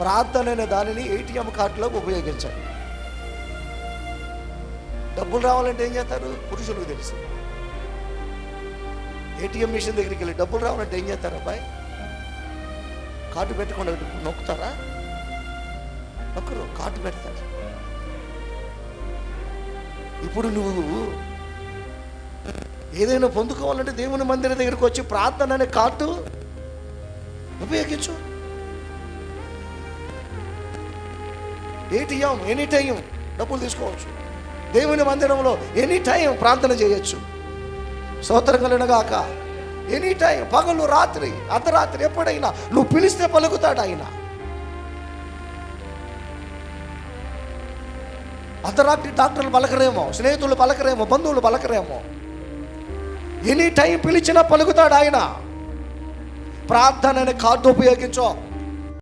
ప్రార్థన అనే దానిని ఏటీఎం కార్డులో ఉపయోగించండి. డబ్బులు రావాలంటే ఏం చేస్తారు? పురుషులకు తెలుసు. ఏటీఎం మిషన్ దగ్గరికి వెళ్ళి డబ్బులు రావాలంటే ఏం చేస్తారు అబ్బాయి? కార్డు పెట్టకుండా నొక్కుతారా? నొక్కరు కార్డు పెడతారు. ఇప్పుడు నువ్వు ఏదైనా పొందుకోవాలంటే దేవుని మందిరం దగ్గరికి వచ్చి ప్రార్థన అనే కార్డు ఉపయోగించు. ఏటీఎం ఎనీ టైం డబ్బులు తీసుకోవచ్చు. దేవుని మందిరంలో ఎనీ టైం ప్రార్థన చేయొచ్చు. స్తోత్రం కలిగినగాక. ఎనీ టైం పగలు రాత్రి అర్ధరాత్రి ఎప్పుడైనా నువ్వు పిలిస్తే పలుకుతాడు ఆయన. అర్ధరాత్రి డాక్టర్లు పలకరేమో స్నేహితులు పలకరేమో బంధువులు పలకరేమో. ఎనీ టైం పిలిచినా పలుకుతాడు ఆయన. ప్రార్థన అనే కార్డు ఉపయోగించో.